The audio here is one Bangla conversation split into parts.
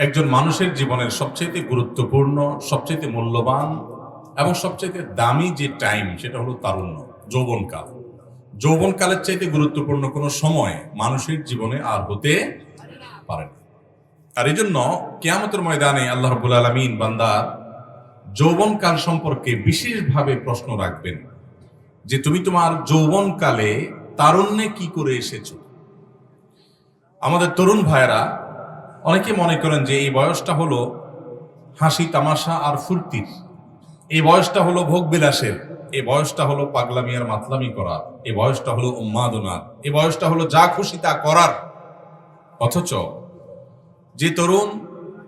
একজন মানুষের জীবনের সবচেয়ে গুরুত্বপূর্ণ সবচেয়ে মূল্যবান এবং সবচেয়ে দামি যে টাইম, সেটা হলো তারুণ্য, যৌবনকাল। যৌবনকালের চাইতে গুরুত্বপূর্ণ কোনো সময় মানুষের জীবনে আর হতে পারে না। আর এই জন্য কেয়ামতের ময়দানে আল্লাহ রবুল আলমিন বান্দার যৌবনকাল সম্পর্কে বিশেষভাবে প্রশ্ন রাখবেন যে তুমি তোমার যৌবনকালে তারুণ্যে কি করে এসেছ? আমাদের তরুণ ভাইয়েরা অনেকে মনে করেন যে এই বয়সটা হলো হাসি, তামাশা আর ফুর্তির। এই বয়সটা হলো ভোগ বিলাসের। এই বয়সটা হলো পাগলামি আর মাতলামি করা এই বয়সটা হলো উন্মাদনার। এই বয়সটা হলো যা খুশি তা করার। অথচ যে তরুণ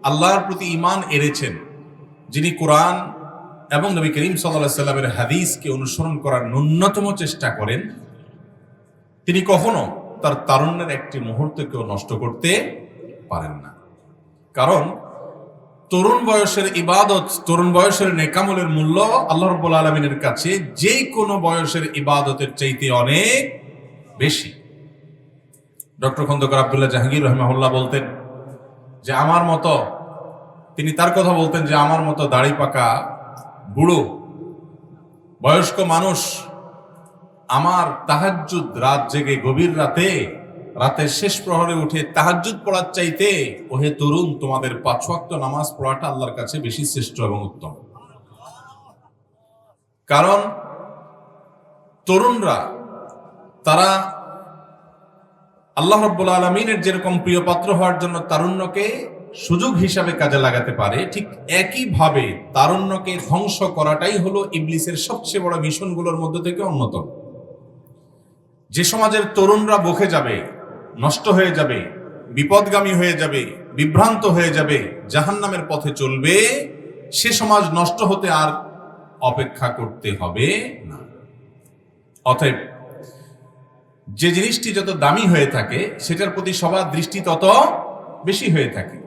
আল্লাহর প্রতি ইমান এড়েছেন যিনি কোরআন এবং নবী করিম সাল্লাহ সাল্লামের হাদিসকে অনুসরণ করার ন্যূনতম চেষ্টা করেন, তিনি কখনো তার তারুণ্যের একটি মুহূর্তকেও নষ্ট করতে পারেন না। কারণ তরুণ বয়সের ইবাদত, তরুণ বয়সের নেকামলের মূল্য আল্লাহ রব্বুল আলমিনের কাছে যে কোনো বয়সের ইবাদতের চাইতে অনেক বেশি। ডক্টর খন্দকার আবদুল্লাহ জাহাঙ্গীর রহমাহুল্লাহ বলতেন যে, আমার মতো, তিনি তার কথা বলতেন যে, আমার মতো দাড়ি পাকা বুড়ো, বয়স্ক মানুষ আমার তাহাজ্জুদ রাত জেগে গভীর রাতে রাতের শেষ প্রহরে উঠে তাহাজ্জুদ পড়ার চাইতে, ওহে তরুণ, তোমাদের পাঁচ নামাজ পড়াটা আল্লাহর কাছে বেশি শ্রেষ্ঠ এবং উত্তম। কারণ তরুণরা, তারা আল্লাহ রব্বুল আলমিনের যেরকম প্রিয় পাত্র হওয়ার জন্য তারুণ্যকে সুযোগ হিসাবে কাজে লাগাতে পারে, ঠিক একইভাবে তারুণ্যকে ধ্বংস করাটাই হলো ইবলিসের সবচেয়ে বড় মিশনগুলোর মধ্যে থেকে অন্যতম। যে সমাজের তরুণরা বকে যাবে নষ্ট হয়ে যাবে, বিপদগামী হয়ে যাবে, বিভ্রান্ত হয়ে যাবে, জাহান্নামের পথে চলবে, সে সমাজ নষ্ট হতে আর অপেক্ষা করতে হবে না। অতএব যে জিনিসটি যত দামি হয়ে থাকে, সেটার প্রতি সবার দৃষ্টি তত বেশি হয়ে থাকে।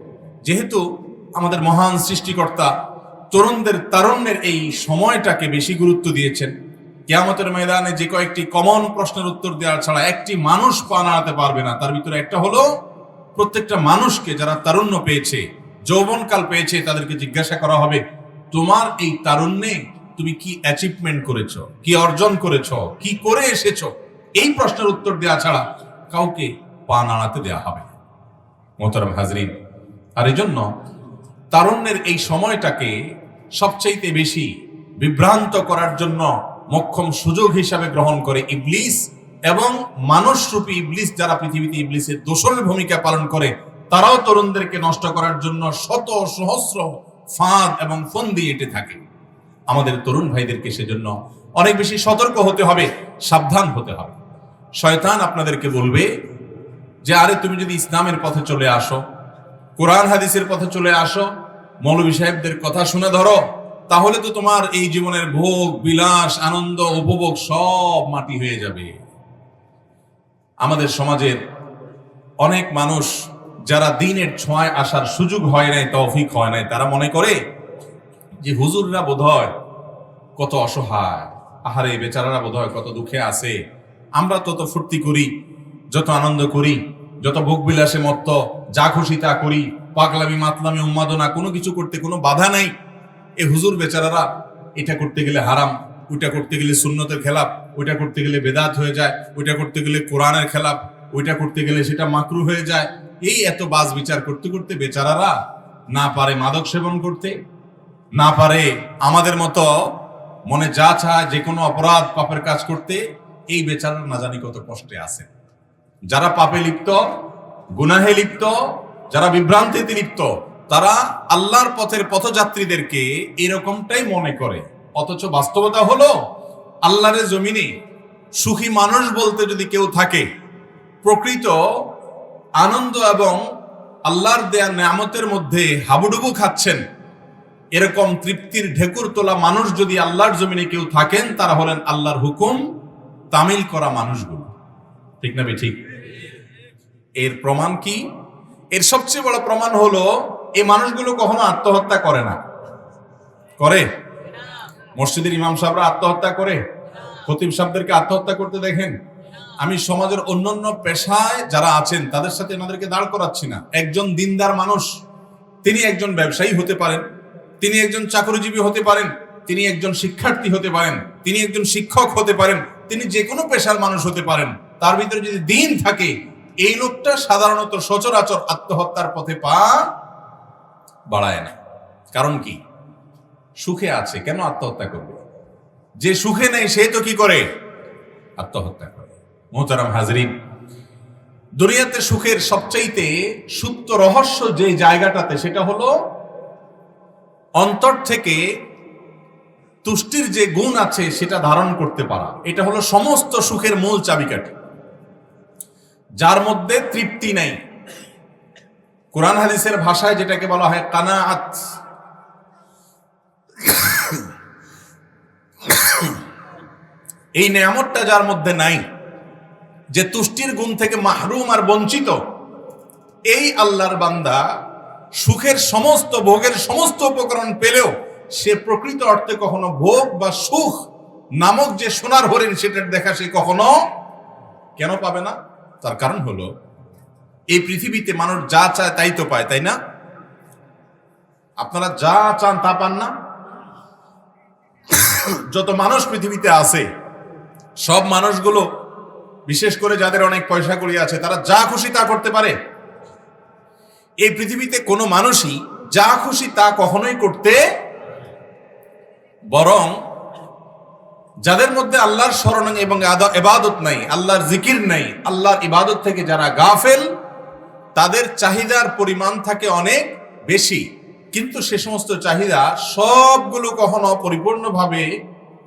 যেহেতু আমাদের মহান সৃষ্টিকর্তা তরুণদের তারুণ্যের এই সময়টাকে বেশি গুরুত্ব দিয়েছেন কেয়ামতের ময়দানে যে কয়েকটি কমন প্রশ্নের উত্তর দেওয়া ছাড়া একটি মানুষ পা পারবে না। তার ভিতরে একটা হলো, প্রত্যেকটা মানুষকে যারা তারুণ্য পেয়েছে, যৌবনকাল পেয়েছে, তাদেরকে জিজ্ঞাসা করা হবে, তোমার এই তারুণ্যে তুমি কি অ্যাচিভমেন্ট করেছ? কি অর্জন করেছ? কি করে এসেছ? এই প্রশ্নের উত্তর দেওয়া ছাড়া কাউকে পা নাড়াতে দেওয়া হবে না। মোহতারাম হাজরিন, আর এই জন্য তারুণ্যের এই সময়টাকে সবচাইতে বেশি বিভ্রান্ত করার জন্য মক্ষম সুযোগ হিসাবে গ্রহণ করে ইবলিস এবং মানুষরূপী ইবলিস যারা পৃথিবীতে ইবলিসের দোষরের ভূমিকা পালন করে, তারাও তরুণদেরকে নষ্ট করার জন্য শত সহস্র ফাঁদ এবং ফন্দি এঁটে থাকে। আমাদের তরুণ ভাইদেরকে সেজন্য অনেক বেশি সতর্ক হতে হবে, সাবধান হতে হবে। শয়তান আপনাদেরকে বলবে যে, আরে, তুমি যদি ইসলামের পথে চলে আসো, কোরআন হাদিসের পথে চলে আসো মৌলবী সাহেবদের কথা শুনে ধরো তাহলে তো তোমার এই জীবনের ভোগ, বিলাস, আনন্দ, উপভোগ সব মাটি হয়ে যাবে। আমাদের সমাজের অনেক মানুষ যারা দিনের ছোঁয়ায় আসার সুযোগ হয় নাই, তৌফিক হয় নাই, তারা মনে করে যে হুজুররা বোধ হয় কত অসহায়, আহারে বেচারারা বোধ হয় কত দুঃখে আছে। আমরা তত ফুর্তি করি, যত আনন্দ করি, যত ভোগ বিলাসে মত্ত, যা খুশি তা করি, পাগলামি, মাতলামি, উন্মাদনা, কোনো কিছু করতে কোনো বাধা নাই। এ হুজুর বেচারারা এটা করতে গেলে হারাম, ওইটা করতে গেলে সুন্নতের খেলাপ, ওইটা করতে গেলে বেদাত হয়ে যায়, ওইটা করতে গেলে কোরআনের খেলাপ, ওইটা করতে গেলে সেটা মাকরু হয়ে যায়। এই এত বাজ বিচার করতে করতে বেচারারা না পারে মাদক সেবন করতে, না পারে আমাদের মতো মনে যা চায়, যে কোনো অপরাধ পাপের কাজ করতে, এই বেচারা না জানি কত কষ্টে আছে। যারা পাপে লিপ্ত, গুনাহে লিপ্ত, যারা বিভ্রান্তিতে লিপ্ত তারা আল্লাহর পথের পথযাত্রীদেরকে এরকমটাই মনে করে। অথচ বাস্তবতা হলো আল্লাহরের জমিনে সুখী মানুষ বলতে যদি কেউ থাকে, প্রকৃত আনন্দ এবং আল্লাহর দেয়া নামতের মধ্যে হাবুডুবু খাচ্ছেন, এরকম তৃপ্তির ঢেকুর তোলা মানুষ যদি আল্লাহর জমিনে কেউ থাকেন, তারা হলেন আল্লাহর হুকুম তামিল করা মানুষগুলো। ঠিক না ঠিক? এর প্রমাণ কি? এর সবচেয়ে বড় প্রমাণ হলো এই মানুষগুলো কখনো আত্মহত্যা করে না। করে? মসজিদের ইমাম সাহেবরা আত্মহত্যা করে? খতিব সাহেবদেরকে আত্মহত্যা করতে দেখেন? আমি সমাজের অন্যান্য পেশায় যারা আছেন, তাদের সাথে এনাদেরকে দাঁড় করাচ্ছি না। একজন দিনদার মানুষ, তিনি একজন ব্যবসায়ী হতে পারেন, তিনি একজন চাকরিজীবী হতে পারেন, তিনি একজন শিক্ষার্থী হতে পারেন, তিনি একজন শিক্ষক হতে পারেন, তিনি যে কোনো পেশার মানুষ হতে পারেন, তার ভিতরে যদি দিন থাকে, এই লোকটা সাধারণত সচরাচর আত্মহত্যার পথে পা বাড়ায় না। কারণ কি? সুখে আছে, কেন আত্মহত্যা করবে? যে সুখে নেই, সে তো কি করে? আত্মহত্যা করে। মোহতারাম হাজরিন, দুনিয়াতে সুখের সবচাইতে সুপ্ত রহস্য যে জায়গাটাতে, সেটা হলো অন্তর থেকে তুষ্টির যে গুণ আছে, সেটা ধারণ করতে পারা। এটা হলো সমস্ত সুখের মূল চাবিকাঠি। যার মধ্যে তৃপ্তি নাই। কোরআন হাদিসের ভাষায় যেটাকে বলা হয় কানাআত। এই নেয়ামতটা যার মধ্যে নাই, যে তুষ্টির গুণ থেকে মাহরুম আর বঞ্চিত, এই আল্লাহর বান্দা সুখের সমস্ত, ভোগের সমস্ত উপকরণ পেলেও সে প্রকৃত অর্থে কখনো ভোগ বা সুখ নামক যে সোনার হরিণ সেটার দেখা সে কখনো কেন পাবে না? তার কারণ হলো এই পৃথিবীতে মানুষ যা চায় তাই তো পায়, তাই না? আপনারা যা চান তা পান না। যত মানুষ পৃথিবীতে আছে, সব মানুষগুলো, বিশেষ করে যাদের অনেক পয়সা করি আছে, তারা যা খুশি তা করতে পারে। এই পৃথিবীতে কোনো মানুষই যা খুশি তা কখনোই করতে বরং যাদের মধ্যে আল্লাহর স্মরণ এবং এবাদত নাই, আল্লাহর জিকির নাই, আল্লাহর ইবাদত থেকে যারা গাফেল তাদের চাহিদার পরিমাণ থাকে অনেক বেশি। কিন্তু সে সমস্ত চাহিদা সবগুলো কখনো পরিপূর্ণভাবে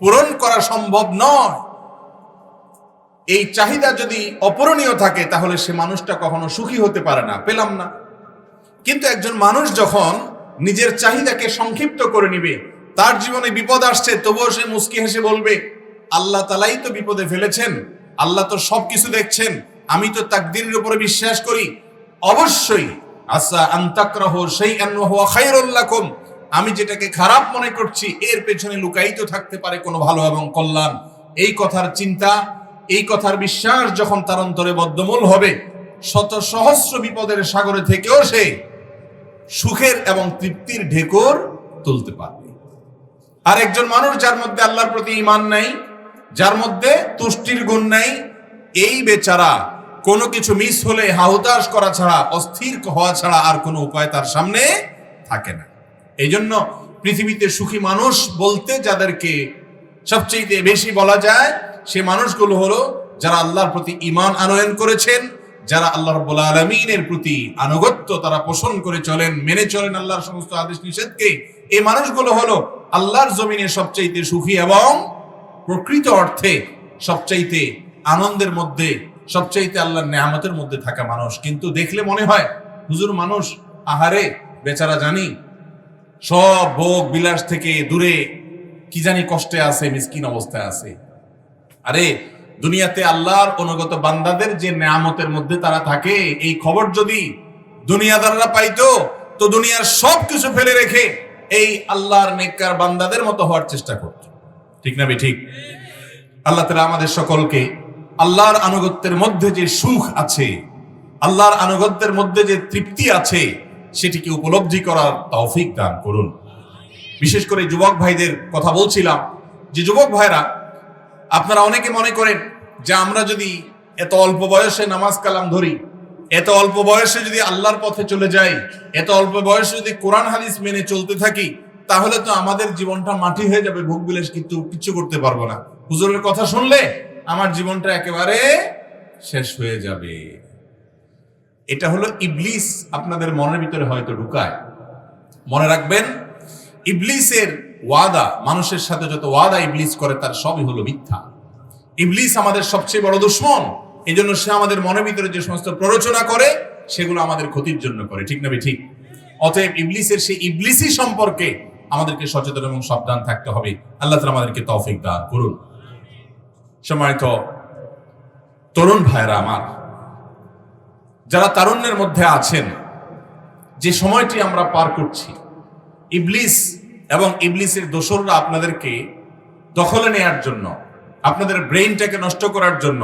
পূরণ করা সম্ভব নয়। এই চাহিদা যদি অপূরণীয় থাকে, তাহলে সে মানুষটা কখনো সুখী হতে পারে না। পেলাম না। কিন্তু একজন মানুষ যখন নিজের চাহিদাকে সংক্ষিপ্ত করে নিবে, তার জীবনে বিপদ আসছে, তবুও সে মুস্কি হেসে বলবে, আল্লাহ তালাই তো বিপদে ফেলেছেন, আল্লাহ তো সবকিছু দেখছেন, আমি তো তাকদিরের উপরে বিশ্বাস করি অবশ্যই, আসা আন্তাকরাহ সেই খাইরুল্লাকুম আমি যেটাকে খারাপ মনে করছি, এর পেছনে লুকায়িত থাকতে পারে কোনো ভালো এবং কল্যাণ। এই কথার চিন্তা, এই কথার বিশ্বাস যখন তার অন্তরে বদ্ধমূল হবে, শত সহস্র বিপদের সাগরে থেকেও সে সুখের এবং তৃপ্তির ঢেকুর তুলতে পারবে। আর একজন মানুষ যার মধ্যে আল্লাহর প্রতি ইমান নাই, যার মধ্যে তুষ্টির গুণ নাই, এই বেচারা কোনো কিছু মিস হলে হাহুতাশ করা ছাড়া, অস্থির হওয়া ছাড়া আর কোনো উপায় তার সামনে থাকে না। এই জন্য পৃথিবীতে সুখী মানুষ বলতে যাদেরকে সবচেয়ে বেশি বলা যায়, সে মানুষগুলো হলো যারা আল্লাহর প্রতি ইমান আনয়ন করেছেন, যারা আল্লাহ রব্বুল আলমিনের প্রতি আনুগত্য তারা পোষণ করে চলেন, মেনে চলেন আল্লাহর সমস্ত আদেশ নিষেধকে। এই মানুষগুলো হলো আল্লাহর জমিনে সবচাইতে সুখী এবং প্রকৃত অর্থে সবচাইতে আনন্দের মধ্যে সবচাইতে আল্লাহর নেয়ামতের মধ্যে থাকা মানুষ। কিন্তু দেখলে মনে হয়, হুজুর মানুষ, আহারে, বেচারা জানি, সব ভোগ বিলাস থেকে দূরে, কি জানি কষ্টে আছে, মিসকিন অবস্থায় আছে। আরে, দুনিয়াতে আল্লাহর অনুগত বান্দাদের যে নেয়ামতের মধ্যে তারা থাকে, এই খবর যদি দুনিয়াদাররা পাইতো, তো দুনিয়ার সব কিছু ফেলে রেখে এই আল্লাহর নেককার বান্দাদের মতো হওয়ার চেষ্টা করত। ঠিক না ঠিক? আল্লাহ তালা আমাদের সকলকে আল্লাহর আনুগত্যের মধ্যে যে সুখ আছে, আল্লাহর আনুগত্যের মধ্যে যে তৃপ্তি আছে, সেটিকে উপলব্ধি করার তৌফিক দান করুন। বিশেষ করে যুবক ভাইদের কথা বলছিলাম যে, যুবক ভাইরা, আপনারা অনেকে মনে করেন যে, আমরা যদি এত অল্প বয়সে নামাজ কালাম ধরি, এত অল্প বয়সে যদি আল্লাহর পথে চলে যাই, এত অল্প বয়সে যদি কোরআন হাদিস মেনে চলতে থাকি, তাহলে তো আমাদের জীবনটা মাটি হয়ে যাবে, ভোগ বিলাস কিন্তু কিচ্ছু করতে পারব না। হুজুরের কথা শুনলে আমার জীবনটা একেবারে শেষ হয়ে যাবে। এটা হলো ইবলিস আপনাদের মনের ভিতরে হয়তো ঢুকায়। মনে রাখবেন, ইবলিসের ওয়াদা, মানুষের সাথে যত ওয়াদা ইবলিস করে, তার সবই হলো মিথ্যা। ইবলিস আমাদের সবচেয়ে বড় দুশ্মন। এই জন্য সে আমাদের মনের ভিতরে যে সমস্ত প্ররোচনা করে, সেগুলো আমাদের ক্ষতির জন্য করে। ঠিক না ঠিক অতএব ইবলিসের সেই ইবলিসই সম্পর্কে আমাদেরকে সচেতন এবং সাবধান থাকতে হবে। আল্লাহ তালা আমাদেরকে তৌফিক দান করুন। সময়ত তরুণ ভাইরা আমার, যারা তারুণ্যের মধ্যে আছেন, যে সময়টি আমরা পার করছি, ইবলিস এবং ইবলিসের দোসররা আপনাদেরকে দখলে নেয়ার জন্য, আপনাদের ব্রেইনটাকে নষ্ট করার জন্য,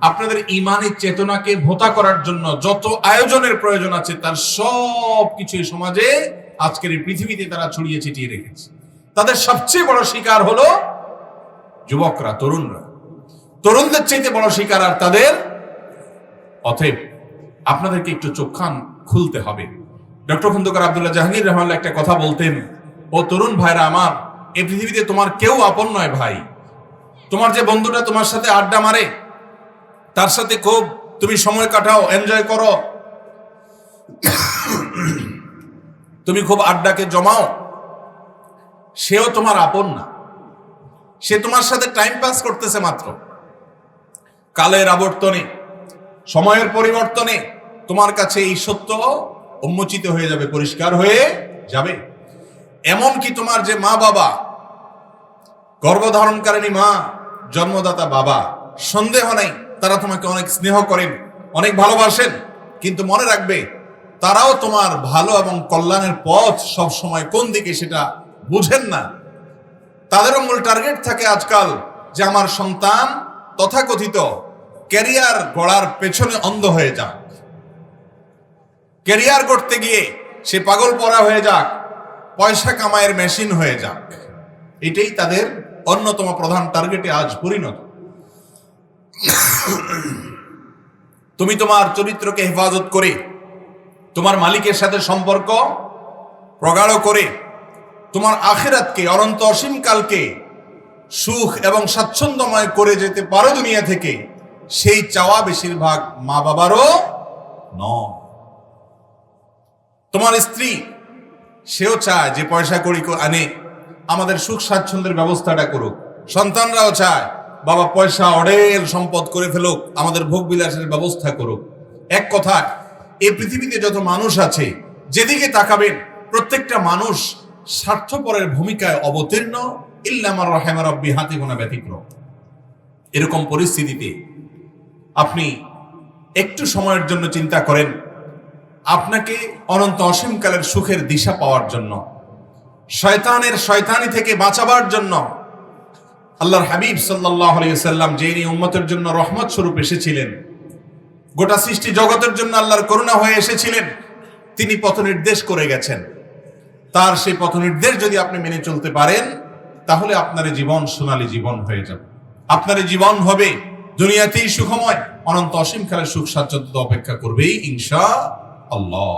আপনাদের ইমানের চেতনাকে ভোতা করার জন্য যত আয়োজনের প্রয়োজন আছে, তার সব কিছু সমাজে আজকের এই পৃথিবীতে তারা ছড়িয়ে ছিটিয়ে রেখেছে। তাদের সবচেয়ে বড় শিকার হলো যুবকরা, তরুণরা। তরুণদের চাইতে বড় শিকার আর তাদের? অতএব আপনাদেরকে একটু চোখান খুলতে হবে। ডক্টর খন্দকার আব্দুল্লাহ জাহাঙ্গীর রহমান একটা কথা বলতেন, ও তরুণ ভাইরা আমার এই পৃথিবীতে তোমার কেউ আপন নয় ভাই। তোমার যে বন্ধুটা তোমার সাথে আড্ডা মারে, তার সাথে খুব তুমি সময় কাটাও এনজয় করো। তুমি খুব আড্ডাকে জমাও। সেও তোমার আপন না। সে তোমার সাথে টাইম পাস করতেছে মাত্র। কালের আবর্তনে, সময়ের পরিবর্তনে তোমার কাছে এই সত্য উন্মোচিত হয়ে যাবে, পরিষ্কার হয়ে যাবে। এমন কি তোমার যে মা বাবা, গর্ভধারণকারিণী মা, জন্মদাতা বাবা, সন্দেহ নাই, তারা তোমাকে অনেক স্নেহ করেন, অনেক ভালোবাসেন, কিন্তু মনে রাখবে তারাও তোমার ভালো এবং কল্যাণের পথ সব সময় কোন দিকে সেটা বুঝেন না। তাদেরও মূল টার্গেট থাকে আজকাল যে আমার সন্তান তথাকথিত ক্যারিয়ার গড়ার পেছনে অন্ধ হয়ে যাক। ক্যারিয়ার করতে গিয়ে সে পাগল পড়া হয়ে যাক, পয়সা কামায়ের মেশিন হয়ে যাক। এটাই তাদের অন্যতম প্রধান টার্গেটে আজ পরিণত। তুমি তোমার চরিত্রকে হেফাজত করে, তোমার মালিকের সাথে সম্পর্ক প্রগাঢ় করে, তোমার আখেরাতকে, অনন্ত অসীমকালকে সুখ এবং স্বাচ্ছন্দ্যময় করে যেতে পারো দুনিয়া থেকে। সেই চাওয়া বেশিরভাগ মা বাবারও ন তোমার স্ত্রী, সেও চায় যে পয়সা করি আনে, আমাদের সুখ স্বাচ্ছন্দ্যের ব্যবস্থাটা করুক। সন্তানরাও চায়, বাবা পয়সা অডেল সম্পদ করে ফেলুক, আমাদের ভোগ বিলাসের ব্যবস্থা করুক। এক কথায়, এই পৃথিবীতে যত মানুষ আছে, যেদিকে তাকাবেন, প্রত্যেকটা মানুষ স্বার্থপরের ভূমিকায় অবতীর্ণ, ইল্লামার রহেমা রব্বি হাতে গোনা ব্যতিক্রম। এরকম পরিস্থিতিতে আপনি একটু সময়ের জন্য চিন্তা করেন। আপনাকে অনন্ত অসীমকালের সুখের দিশা পাওয়ার জন্য, শয়তানের শয়তানি থেকে বাঁচাবার জন্য আল্লাহর হাবিব সাল্লাহ আলাইসাল্লাম যিনি উম্মতের জন্য রহমত স্বরূপ এসেছিলেন, গোটা সৃষ্টি জগতের জন্য আল্লাহর করুণা হয়ে এসেছিলেন, তিনি পথ নির্দেশ করে গেছেন। তার সেই পথ নির্দেশ যদি আপনি মেনে চলতে পারেন, তাহলে আপনার জীবন সোনালী জীবন হয়ে যাবে। আপনার জীবন হবে দুনিয়াতেই সুখময় অনন্ত অসীম খেলার সুখ স্বাচ্ছন্দ্য অপেক্ষা করবেই ইনশা আল্লাহ